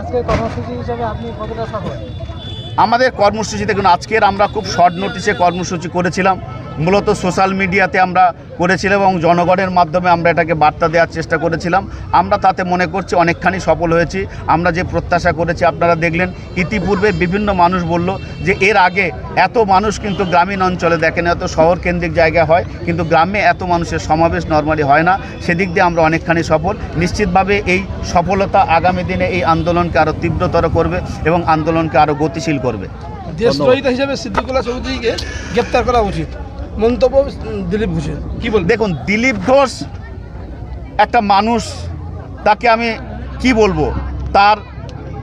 আজকের কর্মসূচি সফল? আমাদের কর্মসূচি দেখুন, আজকের আমরা খুব শর্ট নোটিশে কর্মসূচি করেছিলাম। মূলত সোশ্যাল মিডিয়াতে আমরা করেছিলাম এবং জনগণের মাধ্যমে আমরা এটাকে বার্তা দেওয়ার চেষ্টা করেছিলাম। আমরা তাতে মনে করছি অনেকখানি সফল হয়েছি। আমরা যে প্রত্যাশা করেছি, আপনারা দেখলেন, ইতিপূর্বে বিভিন্ন মানুষ বলল যে এর আগে এত মানুষ কিন্তু গ্রামীণ অঞ্চলে দেখেন এত শহর কেন্দ্রিক জায়গা হয় কিন্তু গ্রামে এত মানুষের সমাবেশ নর্মালি হয় না। সেদিক দিয়ে আমরা অনেকখানি সফল। নিশ্চিতভাবে এই সফলতা আগামী দিনে এই আন্দোলনকে আরও তীব্রতর করবে এবং আন্দোলনকে আরও গতিশীল করবে। দেশদ্রোহিতা হিসেবে সিদ্দিকুল্লাহ চৌধুরীকে গ্রেপ্তার করা উচিত। মন্তব্য দিলীপ ঘোষের। কি বল দেখুন দিলীপ ঘোষ একটা মানুষ তাকে আমি কি বলব? তার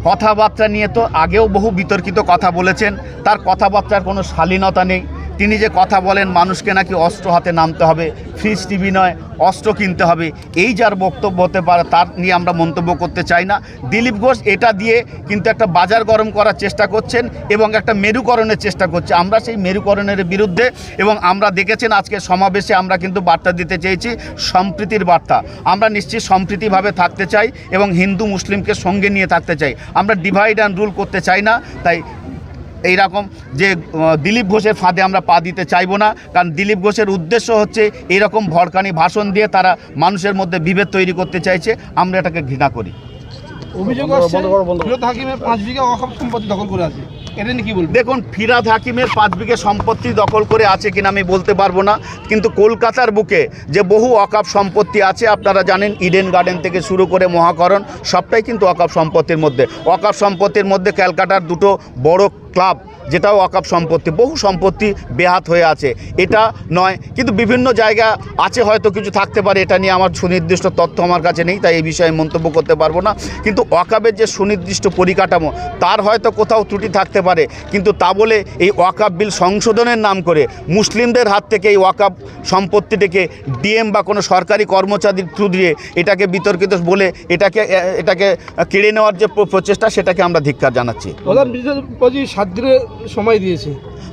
কথাবার্তা নিয়ে তো আগেও বহু বিতর্কিত কথা বলেছেন। তার কথাবার্তার কোনো শালীনতা নেই। তিনি যে কথা বলেন, মানুষকে নাকি অস্ত্র হাতে নামতে হবে, ফ্রিজ টিভি নয়, অস্ত্র কিনতে হবে, এই যার বক্তব্য হতে পারে, তার নিয়ে আমরা মন্তব্য করতে চাই না। দিলীপ ঘোষ এটা দিয়ে কিন্তু একটা বাজার গরম করার চেষ্টা করছেন এবং একটা মেরুকরণের চেষ্টা করছে। আমরা সেই মেরুকরণের বিরুদ্ধে এবং আমরা দেখেছেন আজকে সমাবেশে আমরা কিন্তু বার্তা দিতে চেয়েছি, সম্প্রীতির বার্তা। আমরা নিশ্চিত সম্প্রীতিভাবে থাকতে চাই এবং হিন্দু, মুসলিমকে সঙ্গে নিয়ে থাকতে চাই। আমরা ডিভাইড অ্যান্ড রুল করতে চাই না, তাই এই রকম যে দিলীপ ঘোষের ফাঁদে আমরা পা দিতে চাইব না। কারণ দিলীপ ঘোষের উদ্দেশ্য হচ্ছে এইরকম ভরকানি ভাষণ দিয়ে তারা মানুষের মধ্যে বিভেদ তৈরি করতে চাইছে। আমরা এটাকে ঘৃণা করি। অভিযোগ আসছে হাকিমের পাঁচ বিঘা অখাপ সম্পত্তি দখল করে আছে। এটা নিয়ে কি বলবেন দেখুন ফিরাদ হাকিমের পাঁচ বিঘে সম্পত্তি দখল করে আছে কিনা আমি বলতে পারব না কিন্তু কলকাতার বুকে যে বহু অকাপ সম্পত্তি আছে আপনারা জানেন ইডেন গার্ডেন থেকে শুরু করে মহাকরণ সবটাই কিন্তু অকাপ সম্পত্তির মধ্যে। অকাপ সম্পত্তির মধ্যে ক্যালকাটার দুটো বড় ক্লাব যেটাও অকাপ সম্পত্তি, বহু সম্পত্তি বেহাত হয়ে আছে। এটা নয়, কিন্তু বিভিন্ন জায়গা আছে, হয়তো কিছু থাকতে পারে, এটা নিয়ে আমার সুনির্দিষ্ট তথ্য আমার কাছে নেই, তাই এই বিষয়ে মন্তব্য করতে পারব না। কিন্তু অকাবের যে সুনির্দিষ্ট পরিকাঠামো, তার হয়তো কোথাও ত্রুটি থাকতে পারে। কিন্তু তা বলে এই ওয়াকাব বিল সংশোধনের নাম করে মুসলিমদের হাত থেকে এই ওয়াকাব সম্পত্তিটিকে ডিএম বা কোনো সরকারি কর্মচারীর থ্রু দিয়ে এটাকে বিতর্কিত বলে এটাকে এটাকে কেড়ে নেওয়ার যে প্রচেষ্টা, সেটাকে আমরা ধিক্কার জানাচ্ছি। প্রধান বিচারপতি সাত দিনের সময় দিয়েছে।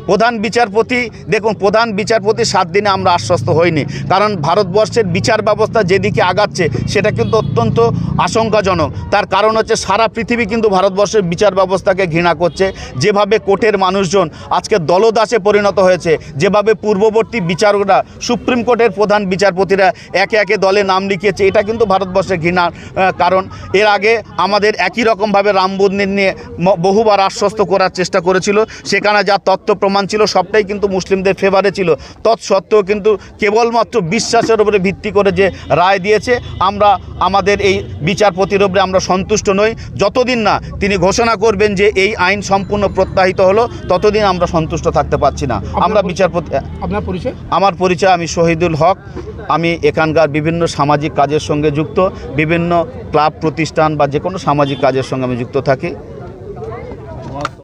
প্রধান বিচারপতি, দেখুন, প্রধান বিচারপতি সাত দিনে আমরা আশ্বস্ত হইনি। কারণ ভারতবর্ষের বিচার ব্যবস্থা যেদিকে আগাচ্ছে, সেটা কিন্তু অত্যন্ত আশঙ্কাজনক। তার কারণ হচ্ছে সারা পৃথিবী কিন্তু ভারতবর্ষের বিচার ব্যবস্থাকে ঘৃণা করছে। যেভাবে কোর্টের মানুষজন আজকে দলদাসে পরিণত হয়েছে, যেভাবে পূর্ববর্তী বিচারকরা, সুপ্রিম কোর্টের প্রধান বিচারপতিরা একে একে দলে নাম লিখিয়েছে, এটা কিন্তু ভারতবর্ষের ঘৃণার কারণ। এর আগে আমাদের একই রকমভাবে রাম মন্দির নিয়ে বহুবার আশ্বস্ত করার চেষ্টা করেছিল। সেখানে যা তথ্য প্রমাণ ছিল সবটাই কিন্তু মুসলিমদের ফেভারে ছিল। তৎসত্ত্বেও কিন্তু কেবলমাত্র বিশ্বাসের উপরে ভিত্তি করে যে রায় দিয়েছে আমরা আমাদের এই বিচারপতির উপরে আমরা সন্তুষ্ট নই। যতদিন না তিনি ঘোষণা করবেন যে এই আইন সম্পূর্ণ প্রত্যাহিত হলো ততদিন আমরা সন্তুষ্ট থাকতে পারছি না। আমরা বিচারপতি আপনার পরিচয়? আমার পরিচয় আমি শহীদুল হক। আমি এখানকার বিভিন্ন সামাজিক কাজের সঙ্গে যুক্ত। বিভিন্ন ক্লাব প্রতিষ্ঠান বা যে কোনো সামাজিক কাজের সঙ্গে আমি যুক্ত থাকি।